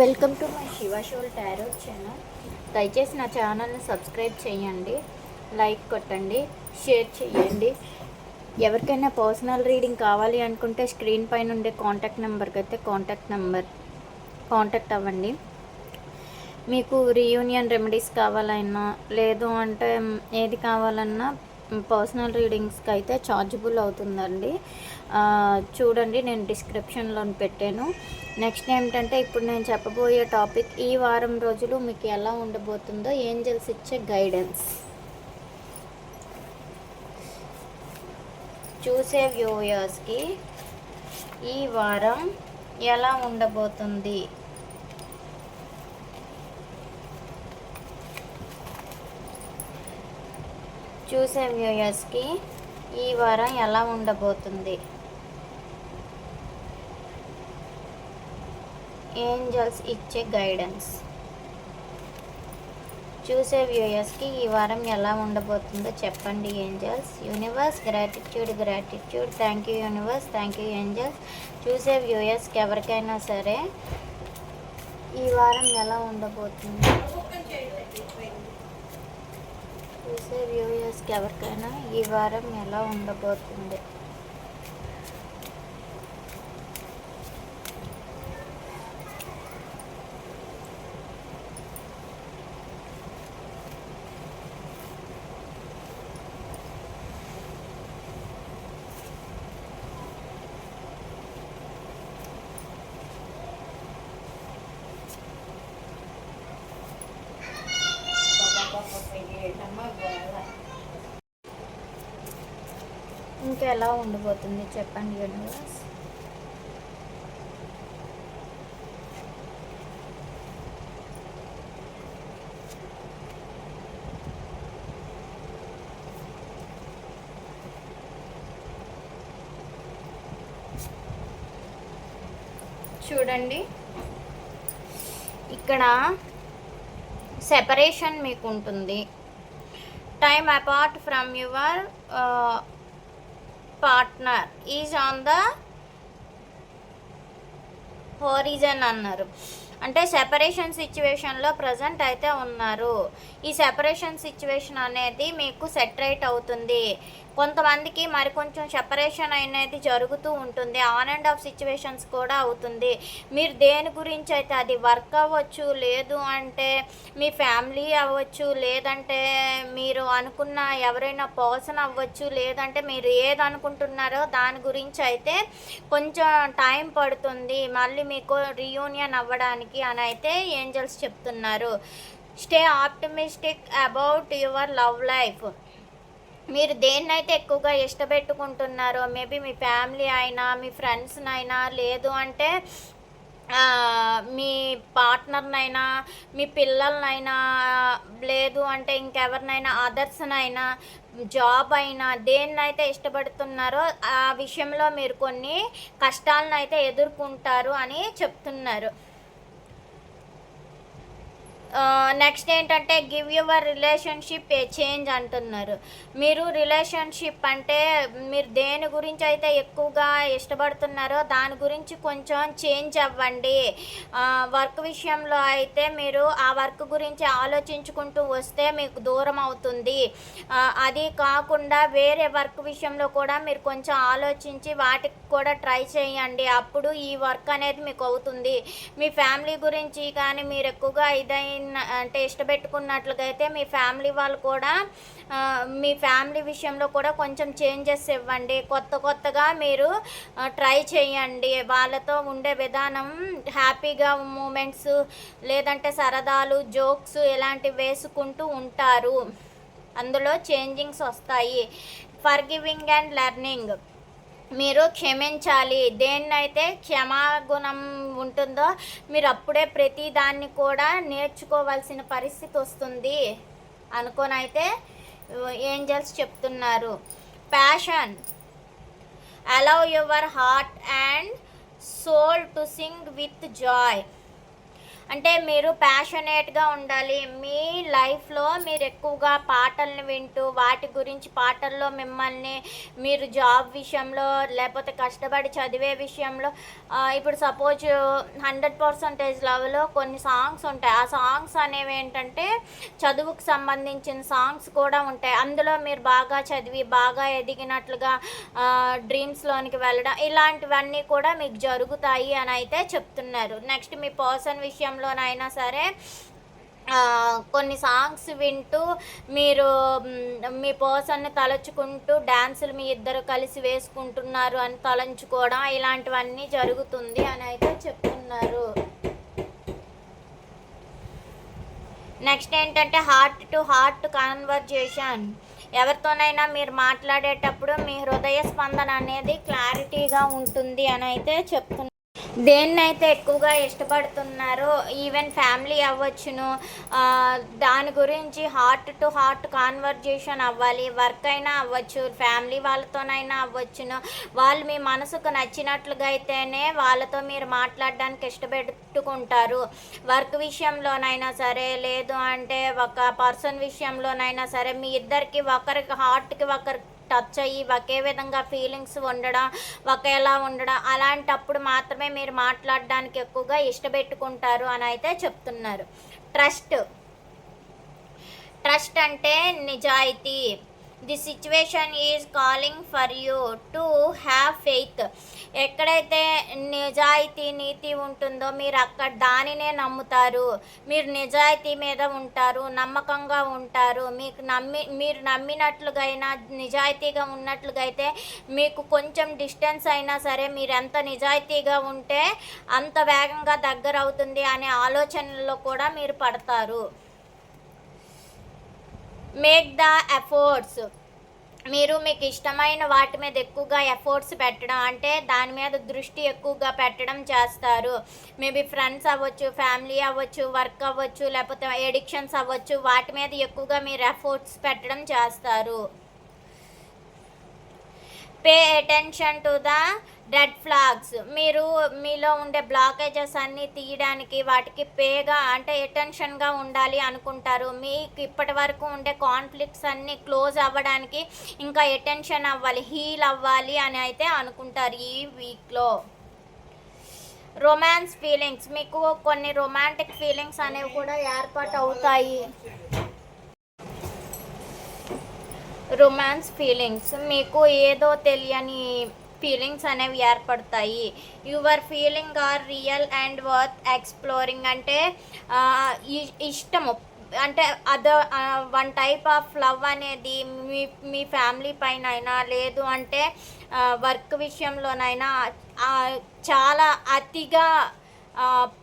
Welcome to my Shiva soul tarot channel. దయచేసి నా ఛానల్ని సబ్స్క్రైబ్ చేయండి లైక్ కొట్టండి షేర్ చేయండి. ఎవరికైనా పర్సనల్ రీడింగ్ కావాలి అనుకుంటే స్క్రీన్ పైన ఉండే కాంటాక్ట్ నెంబర్కి అయితే కాంటాక్ట్ నెంబర్ కాంటాక్ట్ అవ్వండి. మీకు రీయూనియన్ రెమెడీస్ కావాలన్నా లేదు అంటే ఏది కావాలన్నా పర్సనల్ రీడింగ్స్కి అయితే ఛార్జబుల్ అవుతుందండి. చూడండి నేను డిస్క్రిప్షన్లో పెట్టాను. నెక్స్ట్ ఏమిటంటే ఇప్పుడు నేను చెప్పబోయే టాపిక్ ఈ వారం రోజులు మీకు ఎలా ఉండబోతుందో ఏంజల్స్ ఇచ్చే గైడెన్స్ చూసే వ్యూయర్స్కి ఈ వారం ఎలా ఉండబోతుంది? చూసే వ్యూయర్స్కి ఈ వారం ఎలా ఉండబోతుంది? ఏంజల్స్ ఇచ్చే గైడెన్స్. చూసే వ్యూయర్స్కి ఈ వారం ఎలా ఉండబోతుందో చెప్పండి angels. Universe gratitude gratitude. Thank you universe thank you angels. చూసే వ్యూయర్స్కి ఎవరికైనా సరే ఈ వారం ఎలా ఉండబోతుంది చూసే వ్యూయర్స్కి ఎవరికైనా ఈ వారం ఎలా ఉండబోతుంది? ఎలా ఉండబోతుంది చెప్పండి యూనివర్స్? చూడండి. ఇక్కడ సెపరేషన్ మీకు ఉంటుంది time apart from your partner. Is on the horizon అన్నారు. అంటే సెపరేషన్ సిచ్యువేషన్లో ప్రజెంట్ అయితే ఉన్నారు. ఈ సెపరేషన్ సిచ్యువేషన్ అనేది మీకు సెటరేట్ అవుతుంది. కొంతమందికి మరి కొంచెం సెపరేషన్ అనేది జరుగుతూ ఉంటుంది. ఆన్ అండ్ ఆఫ్ సిచ్యువేషన్స్ కూడా అవుతుంది. మీరు దేని గురించి అయితే అది వర్క్ అవ్వచ్చు లేదు అంటే మీ ఫ్యామిలీ అవ్వచ్చు లేదంటే మీరు అనుకున్న ఎవరైనా పర్సన్ అవ్వచ్చు లేదంటే మీరు ఏది అనుకుంటున్నారో దాని గురించి అయితే కొంచెం టైం పడుతుంది. మళ్ళీ మీకు రీయూనియన్ అవ్వడానికి అని అయితే ఏంజల్స్ చెప్తున్నారు. Stay optimistic about your love life మీరు దేన్నైతే ఎక్కువగా ఇష్టపెట్టుకుంటున్నారో మేబీ మీ ఫ్యామిలీ అయినా మీ ఫ్రెండ్స్నైనా లేదు అంటే మీ పార్ట్నర్నైనా మీ పిల్లలనైనా లేదు అంటే ఇంకెవరినైనా అదర్స్నైనా జాబ్ అయినా దేన్నైతే ఇష్టపడుతున్నారో ఆ విషయంలో మీరు కొన్ని కష్టాలను అయితే ఎదుర్కొంటారు అని చెప్తున్నారు. నెక్స్ట్ ఏంటంటే give your relationship a change అంటున్నారు. మీరు రిలేషన్షిప్ అంటే మీరు దేని గురించి అయితే ఎక్కువగా ఇష్టపడుతున్నారో దాని గురించి కొంచెం చేంజ్ అవ్వండి. వర్క్ విషయంలో అయితే మీరు ఆ వర్క్ గురించి ఆలోచించుకుంటూ వస్తే మీకు దూరం అవుతుంది. అది కాకుండా వేరే వర్క్ విషయంలో కూడా మీరు కొంచెం ఆలోచించి వాటికి కూడా ట్రై చేయండి. అప్పుడు ఈ వర్క్ అనేది మీకు అవుతుంది. మీ ఫ్యామిలీ గురించి కానీ మీరు ఎక్కువగా ఇదైన అంటే ఇష్టపెట్టుకున్నట్లుగా అయితే మీ ఫ్యామిలీ వాళ్ళు కూడా మీ ఫ్యామిలీ విషయంలో కూడా కొంచెం చేంజెస్ ఇవ్వండి. కొత్త కొత్తగా మీరు ట్రై చేయండి. వాళ్ళతో ఉండే విధానం హ్యాపీగా మూమెంట్స్ లేదంటే సరదాలు జోక్స్ ఇలాంటివి వేసుకుంటూ ఉంటారు. అందులో చేంజింగ్స్ వస్తాయి. For giving and learning. మీరు క్షమించాలి. దేన్నైతే క్షమాగుణం ఉంటుందో మీరు అప్పుడే ప్రతి దాన్ని కూడా నేర్చుకోవాల్సిన పరిస్థితి వస్తుంది. అనుకొని అయితే ఏంజల్స్ చెప్తున్నారు. Passion. Allow your heart and soul to sing with joy. అంటే మీరు ప్యాషనేట్గా ఉండాలి. మీ లైఫ్లో మీరు ఎక్కువగా పాటల్ని వింటూ వాటి గురించి పాటల్లో మిమ్మల్ని మీరు జాబ్ విషయంలో లేకపోతే కష్టపడి చదివే విషయంలో ఇప్పుడు సపోజ్ హండ్రెడ్ పర్సంటేజ్ లెవెల్లో కొన్ని సాంగ్స్ ఉంటాయి. ఆ సాంగ్స్ అనేవి ఏంటంటే చదువుకు సంబంధించిన సాంగ్స్ కూడా ఉంటాయి. అందులో మీరు బాగా చదివి బాగా ఎదిగినట్లుగా డ్రీమ్స్లోనికి వెళ్ళడం ఇలాంటివన్నీ కూడా మీకు జరుగుతాయి అని అయితే చెప్తున్నారు. నెక్స్ట్ మీ పర్సన్ విషయం విషయంలోనైనా సరే కొన్ని సాంగ్స్ వింటూ మీరు మీ పర్సన్ని తలచుకుంటూ డ్యాన్సులు మీ ఇద్దరు కలిసి వేసుకుంటున్నారు అని తలంచుకోవడం ఇలాంటివన్నీ జరుగుతుంది అని అయితే చెప్తున్నారు. నెక్స్ట్ ఏంటంటే హార్ట్ టు హార్ట్ కాన్వర్జేషన్. ఎవరితోనైనా మీరు మాట్లాడేటప్పుడు మీ హృదయ స్పందన అనేది క్లారిటీగా ఉంటుంది అని అయితే చెప్తున్నారు. దేన్నైతే ఎక్కువగా ఇష్టపడుతున్నారో ఈవెన్ ఫ్యామిలీ అవ్వచ్చును దాని గురించి హార్ట్ టు హార్ట్ కాన్వర్జేషన్ అవ్వాలి వర్క్ అయినా అవ్వచ్చు ఫ్యామిలీ వాళ్ళతోనైనా అవ్వచ్చును. వాళ్ళు మీ మనసుకు నచ్చినట్లుగా అయితేనే వాళ్ళతో మీరు మాట్లాడడానికి ఇష్టపెట్టుకుంటారు. వర్క్ విషయంలోనైనా సరే లేదు అంటే ఒక పర్సన్ విషయంలోనైనా సరే మీ ఇద్దరికి ఒకరికి హార్ట్కి ఒకరికి టచ్ అయ్యి ఒకే విధంగా ఫీలింగ్స్ ఉండడం ఒకేలా ఉండడం అలాంటప్పుడు మాత్రమే మీరు మాట్లాడడానికి ఎక్కువగా ఇష్టపెట్టుకుంటారు అని అయితే చెప్తున్నారు. ట్రస్ట్ ట్రస్ట్ అంటే నిజాయితీ. The situation is calling for you to have faith ఎక్కడైతే నిజాయితీ నీతి ఉంటుందో మీరు అక్కడ దానినే నమ్ముతారు. మీరు నిజాయితీ మీద ఉంటారు నమ్మకంగా ఉంటారు. మీకు నమ్మి మీరు నమ్మినట్లుగైనా నిజాయితీగా ఉన్నట్లుగా అయితే మీకు కొంచెం డిస్టెన్స్ అయినా సరే మీరు ఎంత నిజాయితీగా ఉంటే అంత వేగంగా దగ్గర అవుతుంది అనే ఆలోచనలో కూడా మీరు పడతారు. మేక్ ద ఎఫోర్ట్స్ మీరు మీకు ఇష్టమైన వాటి మీద ఎక్కువగా ఎఫోర్ట్స్ పెట్టడం అంటే దాని మీద దృష్టి ఎక్కువగా పెట్టడం చేస్తారు. మేబీ ఫ్రెండ్స్ అవ్వచ్చు ఫ్యామిలీ అవ్వచ్చు వర్క్ అవ్వచ్చు లేకపోతే ఎడిక్షన్స్ అవ్వచ్చు వాటి మీద ఎక్కువగా మీరు ఎఫోర్ట్స్ పెట్టడం చేస్తారు. Pay attention to the red flags మీరు మీలో ఉండే బ్లాకేజెస్ అన్నీ తీయడానికి వాటికి పేగా అంటే అటెన్షన్గా ఉండాలి అనుకుంటారు. మీకు ఇప్పటి వరకు ఉండే కాన్ఫ్లిక్ట్స్ అన్నీ క్లోజ్ అవ్వడానికి ఇంకా అటెన్షన్ అవ్వాలి హీల్ అవ్వాలి అని అయితే అనుకుంటారు ఈ వీక్లో రొమాన్స్ ఫీలింగ్స్ మీకు కొన్ని రొమాంటిక్ ఫీలింగ్స్ అనేవి కూడా ఏర్పాటు అవుతాయి. రొమాన్స్ ఫీలింగ్స్ మీకు ఏదో తెలియని ఫీలింగ్స్ అనేవి ఏర్పడతాయి. Your feeling are real and worth exploring అంటే ఇష్టము. అంటే other one type of love అనేది మీ మీ ఫ్యామిలీ పైన అయినా లేదు అంటే వర్క్ విషయంలోనైనా చాలా అతిగా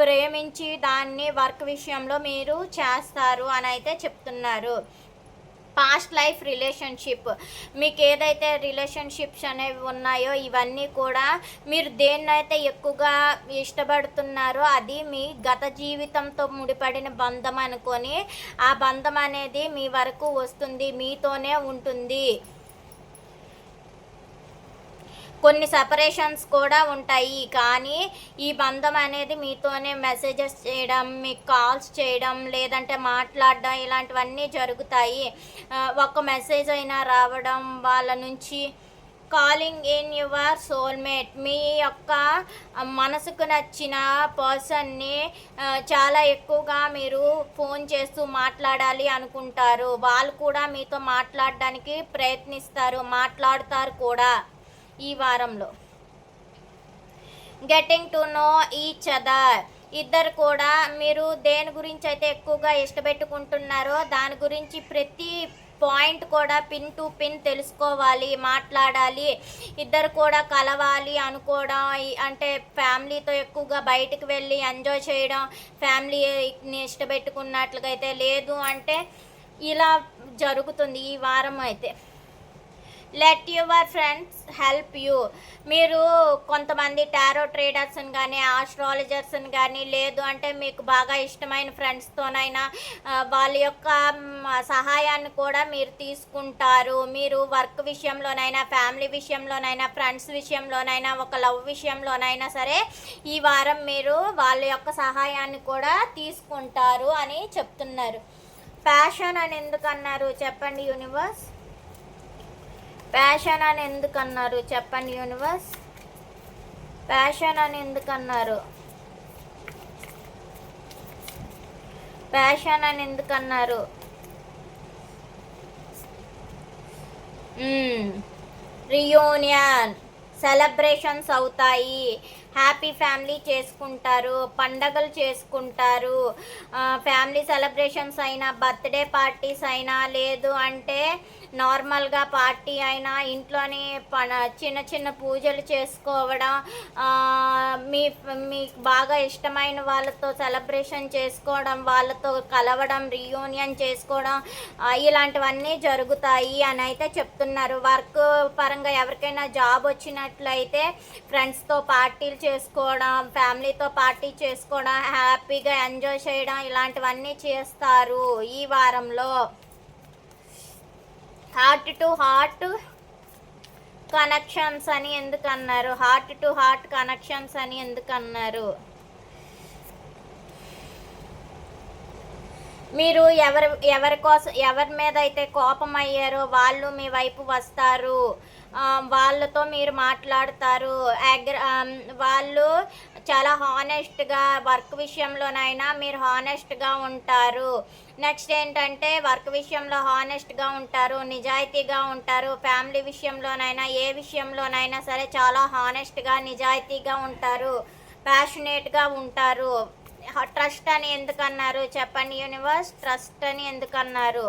ప్రేమించి దాన్ని వర్క్ విషయంలో మీరు చేస్తారు అని అయితే చెప్తున్నారు. Past life relationship. మీకు ఏదైతే రిలేషన్షిప్స్ అనేవి ఉన్నాయో ఇవన్నీ కూడా మీరు దేన్నైతే ఎక్కువగా ఇష్టపడుతున్నారో అది మీ గత జీవితంతో ముడిపడిన బంధం అనుకొని ఆ బంధం అనేది మీ వరకు వస్తుంది మీతోనే ఉంటుంది. కొన్ని సపరేషన్స్ కూడా ఉంటాయి. కానీ ఈ బంధం అనేది మీతోనే మెసేజెస్ చేయడం మీకు కాల్స్ చేయడం లేదంటే మాట్లాడడం ఇలాంటివన్నీ జరుగుతాయి. ఒక మెసేజ్ అయినా రావడం వాళ్ళ నుంచి కాలింగ్ ఇన్ యువర్ సోల్మేట్ మీ యొక్క మనసుకు నచ్చిన పర్సన్ని చాలా ఎక్కువగా మీరు ఫోన్ చేస్తూ మాట్లాడాలి అనుకుంటారు. వాళ్ళు కూడా మీతో మాట్లాడడానికి ప్రయత్నిస్తారు మాట్లాడతారు కూడా. ఈ వారంలో. Getting to know each other ఇద్దరు కూడా మీరు దేని గురించి అయితే ఎక్కువగా ఇష్టపెట్టుకుంటున్నారో దాని గురించి ప్రతి పాయింట్ కూడా పిన్ టు పిన్ తెలుసుకోవాలి మాట్లాడాలి. ఇద్దరు కూడా కలవాలి అనుకోవడం అంటే ఫ్యామిలీతో ఎక్కువగా బయటకు వెళ్ళి ఎంజాయ్ చేయడం ఫ్యామిలీని ఇష్టపెట్టుకున్నట్లుగా అయితే లేదు అంటే ఇలా జరుగుతుంది ఈ వారం అయితే. Let your friends help you మీరు కొంతమంది టారో ట్రేడర్స్ని కానీ ఆస్ట్రాలజర్స్ని కానీ లేదు అంటే మీకు బాగా ఇష్టమైన ఫ్రెండ్స్తోనైనా వాళ్ళ యొక్క సహాయాన్ని కూడా మీరు తీసుకుంటారు. మీరు వర్క్ విషయంలోనైనా ఫ్యామిలీ విషయంలోనైనా ఫ్రెండ్స్ విషయంలోనైనా ఒక లవ్ విషయంలోనైనా సరే ఈ వారం మీరు వాళ్ళ యొక్క సహాయాన్ని కూడా తీసుకుంటారు అని చెప్తున్నారు. ప్యాషన్ అని ఎందుకు అన్నారు? చెప్పండి యూనివర్స్ ప్యాషన్ అని ఎందుకు అన్నారు చెప్పండి యూనివర్స్ ప్యాషన్ అని ఎందుకు అన్నారు ప్యాషన్ అని ఎందుకు అన్నారు రియూనియన్ సెలబ్రేషన్స్ అవుతాయి. హ్యాపీ ఫ్యామిలీ చేసుకుంటారు పండగలు చేసుకుంటారు. ఫ్యామిలీ సెలబ్రేషన్స్ అయినా బర్త్డే పార్టీస్ అయినా లేదు అంటే నార్మల్గా పార్టీ అయినా ఇంట్లోనే పన చిన్న చిన్న పూజలు చేసుకోవడం మీ మీకు బాగా ఇష్టమైన వాళ్ళతో సెలబ్రేషన్ చేసుకోవడం వాళ్ళతో కలవడం రియూనియన్ చేసుకోవడం ఇలాంటివన్నీ జరుగుతాయి అని అయితే చెప్తున్నారు. వర్క్ పరంగా ఎవరికైనా జాబ్ వచ్చినట్లయితే ఫ్రెండ్స్తో పార్టీలు చేసుకోవడం ఫ్యామిలీతో పార్టీ చేసుకోవడం హ్యాపీగా ఎంజాయ్ చేయడం ఇలాంటివన్నీ చేస్తారు ఈ వారంలో. హార్ట్ టు హార్ట్ కనెక్షన్స్ అని ఎందుకన్నారు? హార్ట్ టు హార్ట్ కనెక్షన్స్ అని ఎందుకన్నారు? మీరు ఎవరి ఎవరి కోసం ఎవరి మీద అయితే కోపం అయ్యారో వాళ్ళు మీ వైపు వస్తారు. వాళ్ళతో మీరు మాట్లాడతారు. అగ్ర వాళ్ళు చాలా హానెస్ట్గా వర్క్ విషయంలోనైనా మీరు హానెస్ట్గా ఉంటారు. నెక్స్ట్ ఏంటంటే వర్క్ విషయంలో హానెస్ట్గా ఉంటారు నిజాయితీగా ఉంటారు. ఫ్యామిలీ విషయంలోనైనా ఏ విషయంలోనైనా సరే చాలా హానెస్ట్గా నిజాయితీగా ఉంటారు. ప్యాషనేట్గా ఉంటారు. ట్రస్ట్ అని ఎందుకు అన్నారు చెప్పండి యూనివర్స్. ట్రస్ట్ అని ఎందుకు అన్నారు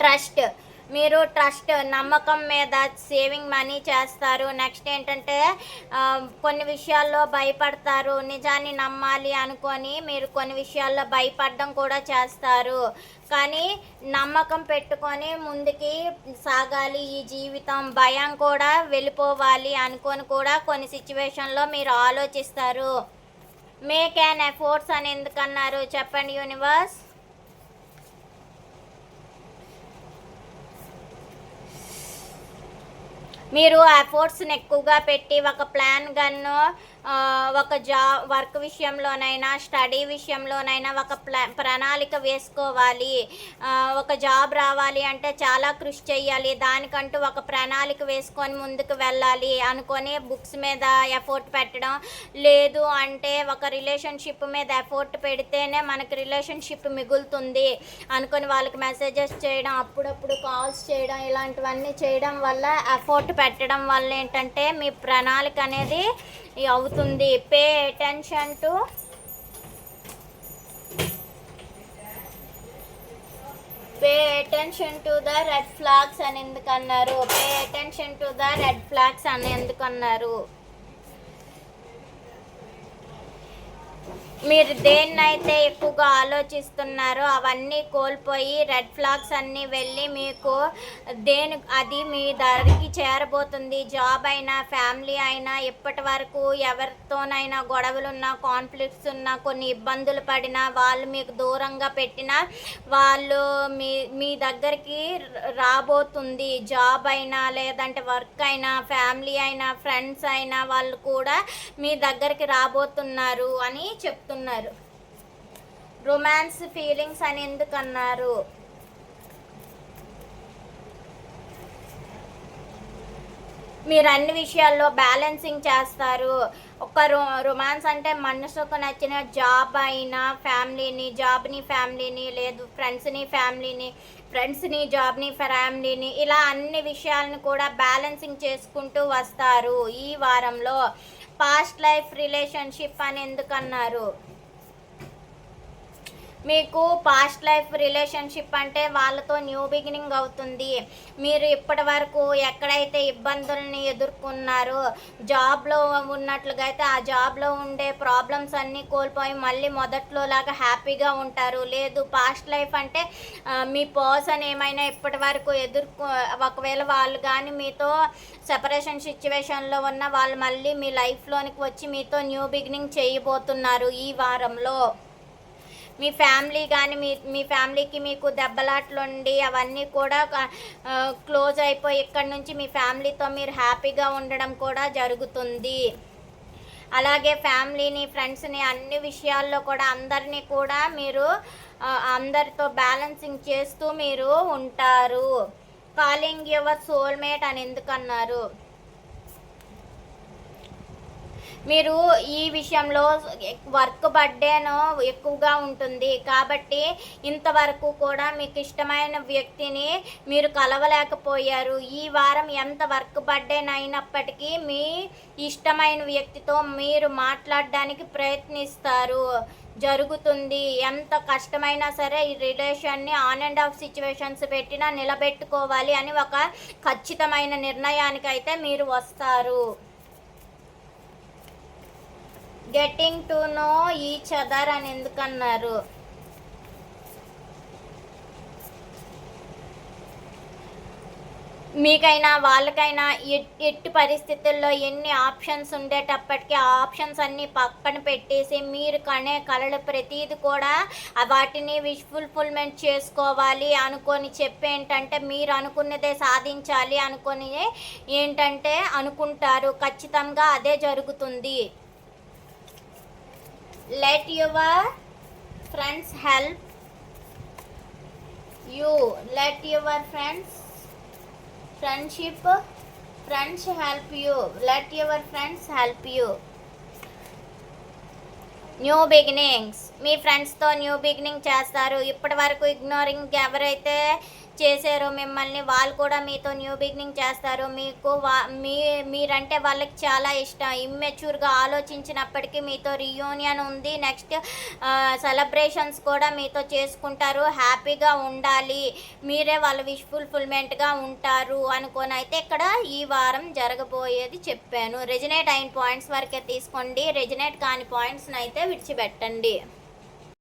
ట్రస్ట్. మీరు ట్రస్ట్ నమ్మకం మీద సేవింగ్ మనీ చేస్తారు. నెక్స్ట్ ఏంటంటే కొన్ని విషయాల్లో భయపడతారు. నిజాన్ని నమ్మాలి అనుకొని మీరు కొన్ని విషయాల్లో భయపడడం కూడా చేస్తారు. కానీ నమ్మకం పెట్టుకొని ముందుకి సాగాలి. ఈ జీవితం భయం కూడా వెళ్ళిపోవాలి అనుకొని కూడా కొన్ని సిచ్యువేషన్లో మీరు ఆలోచిస్తారు. మేక్ క్యాన్ ఎఫోర్ట్స్ అని ఎందుకన్నారు? చెప్పండి యూనివర్స్ మీరు ఎఫోర్ట్స్ని ఎక్కువగా పెట్టి ఒక ప్లాన్ గన్ను ఒక జా వర్క్ విషయంలోనైనా స్టడీ విషయంలోనైనా ఒక ప్లా ప్రణాళిక వేసుకోవాలి. ఒక జాబ్ రావాలి అంటే చాలా కృషి చేయాలి దానికంటూ ఒక ప్రణాళిక వేసుకొని ముందుకు వెళ్ళాలి అనుకొని బుక్స్ మీద ఎఫోర్ట్ పెట్టడం. లేదు అంటే ఒక రిలేషన్షిప్ మీద ఎఫోర్ట్ పెడితేనే మనకు రిలేషన్షిప్ మిగులుతుంది అనుకొని వాళ్ళకి మెసేజెస్ చేయడం అప్పుడప్పుడు కాల్స్ చేయడం ఇలాంటివన్నీ చేయడం వల్ల ఎఫోర్ట్ పెట్టడం వల్ల ఏంటంటే మీ ప్రణాళిక అనేది అవుతుంది. Pay attention to pay attention to the red flags అని ఎందుకు అన్నారు? Pay attention to the red flags అని ఎందుకు మీరు దేన్నైతే ఎక్కువగా ఆలోచిస్తున్నారో అవన్నీ కోల్పోయి రెడ్ ఫ్లాగ్స్ అన్నీ వెళ్ళి మీకు దేని అది మీ దగ్గరికి చేరబోతుంది. జాబ్ అయినా ఫ్యామిలీ అయినా ఇప్పటి వరకు ఎవరితోనైనా గొడవలున్నా కాన్ఫ్లిక్ట్స్ ఉన్నా కొన్ని ఇబ్బందులు పడినా వాళ్ళు మీకు దూరంగా పెట్టినా వాళ్ళు మీ మీ దగ్గరికి రాబోతుంది. జాబ్ అయినా లేదంటే వర్క్ అయినా ఫ్యామిలీ అయినా ఫ్రెండ్స్ అయినా వాళ్ళు కూడా మీ దగ్గరికి రాబోతున్నారు అని చెప్తున్నారు. రొమాన్స్ ఫీలింగ్స్ అని ఎందుకన్నారు? మీరు అన్ని విషయాల్లో బ్యాలెన్సింగ్ చేస్తారు. ఒక రొ రొమాన్స్ అంటే మనసుకు నచ్చిన జాబ్ అయినా ఫ్యామిలీని జాబ్ని ఫ్యామిలీని లేదు ఫ్రెండ్స్ని ఫ్యామిలీని ఫ్రెండ్స్ని జాబ్ని ఫ్యామిలీని ఇలా అన్ని విషయాలను కూడా బ్యాలెన్సింగ్ చేసుకుంటూ వస్తారు. ఈ వారంలో పాస్ట్ లైఫ్ రిలేషన్షిప్ అని ఎందుకన్నారు? మీకు పాస్ట్ లైఫ్ రిలేషన్షిప్ అంటే వాళ్ళతో న్యూ బిగినింగ్ అవుతుంది. మీరు ఇప్పటి వరకు ఎక్కడైతే ఇబ్బందుల్ని ఎదుర్కొన్నారో జాబ్లో ఉన్నట్లుగా అయితే ఆ జాబ్లో ఉండే ప్రాబ్లమ్స్ అన్నీ కోల్పోయి మళ్ళీ మొదట్లో లాగా హ్యాపీగా ఉంటారు. లేదు పాస్ట్ లైఫ్ అంటే మీ పర్సన్ ఏమైనా ఇప్పటి వరకు ఎదుర్కొ ఒకవేళ వాళ్ళు కానీ మీతో సెపరేషన్ సిచ్యువేషన్లో ఉన్న వాళ్ళు మళ్ళీ మీ లైఫ్లోనికి వచ్చి మీతో న్యూ బిగినింగ్ చేయబోతున్నారు ఈ వారంలో. మీ ఫ్యామిలీ కానీ మీ మీ ఫ్యామిలీకి మీకు దెబ్బలాట్లు ఉండి అవన్నీ కూడా క్లోజ్ అయిపోయి ఇక్కడ నుంచి మీ ఫ్యామిలీతో మీరు హ్యాపీగా ఉండడం కూడా జరుగుతుంది. అలాగే ఫ్యామిలీని ఫ్రెండ్స్ని అన్ని విషయాల్లో కూడా అందరినీ కూడా మీరు అందరితో బ్యాలెన్సింగ్ చేస్తూ మీరు ఉంటారు. కాలింగ్ యువర్ సోల్మేట్ అని ఎందుకన్నారు? మీరు ఈ విషయంలో వర్క్ బర్త్డేను ఎక్కువగా ఉంటుంది. కాబట్టి ఇంతవరకు కూడా మీకు ఇష్టమైన వ్యక్తిని మీరు కలవలేకపోయారు. ఈ వారం ఎంత వర్క్ బర్త్డే అయినప్పటికీ మీ ఇష్టమైన వ్యక్తితో మీరు మాట్లాడడానికి ప్రయత్నిస్తారు. జరుగుతుంది. ఎంత కష్టమైనా సరే ఈ రిలేషన్ని ఆన్ అండ్ ఆఫ్ సిచ్యువేషన్స్ పెట్టినా నిలబెట్టుకోవాలి అని ఒక ఖచ్చితమైన నిర్ణయానికి అయితే మీరు వస్తారు. Getting to know each other అని ఎందుకన్నారు? మీకైనా వాళ్ళకైనా ఎట్- ఎట్టి పరిస్థితుల్లో ఎన్ని ఆప్షన్స్ ఉండేటప్పటికీ ఆ ఆప్షన్స్ అన్నీ పక్కన పెట్టేసి మీరు కనే కళలు ప్రతీది కూడా వాటిని విష్ ఫుల్ఫిల్మెంట్ చేసుకోవాలి అనుకొని చెప్పేంటంటే మీరు అనుకున్నదే సాధించాలి అనుకొని ఏంటంటే అనుకుంటారు. ఖచ్చితంగా అదే జరుగుతుంది. Let your friends help you let your friends friendship friends help you let your friends help you new beginnings మీ ఫ్రెండ్స్తో న్యూ బిగినింగ్ చేస్తారు ఇప్పటి వరకు ఇగ్నోరింగ్ ఎవరైతే చేశారు మిమ్మల్ని వాళ్ళు కూడా మీతో న్యూ బిగినింగ్ చేస్తారు మీకు వా మీ మీరంటే వాళ్ళకి చాలా ఇష్టం. ఇమ్మెచ్యూర్గా ఆలోచించినప్పటికీ మీతో రియూనియన్ ఉంది. నెక్స్ట్ సెలబ్రేషన్స్ కూడా మీతో చేసుకుంటారు. హ్యాపీగా ఉండాలి. మీరే వాళ్ళ విష్ ఫుల్ఫిల్మెంట్గా ఉంటారు అనుకొని అయితే ఇక్కడ ఈ వారం జరగబోయేది చెప్పాను. రెజినేట్ అయిన పాయింట్స్ వరకే తీసుకోండి. రెజినేట్ కాని పాయింట్స్ని అయితే విడిచిపెట్టండి.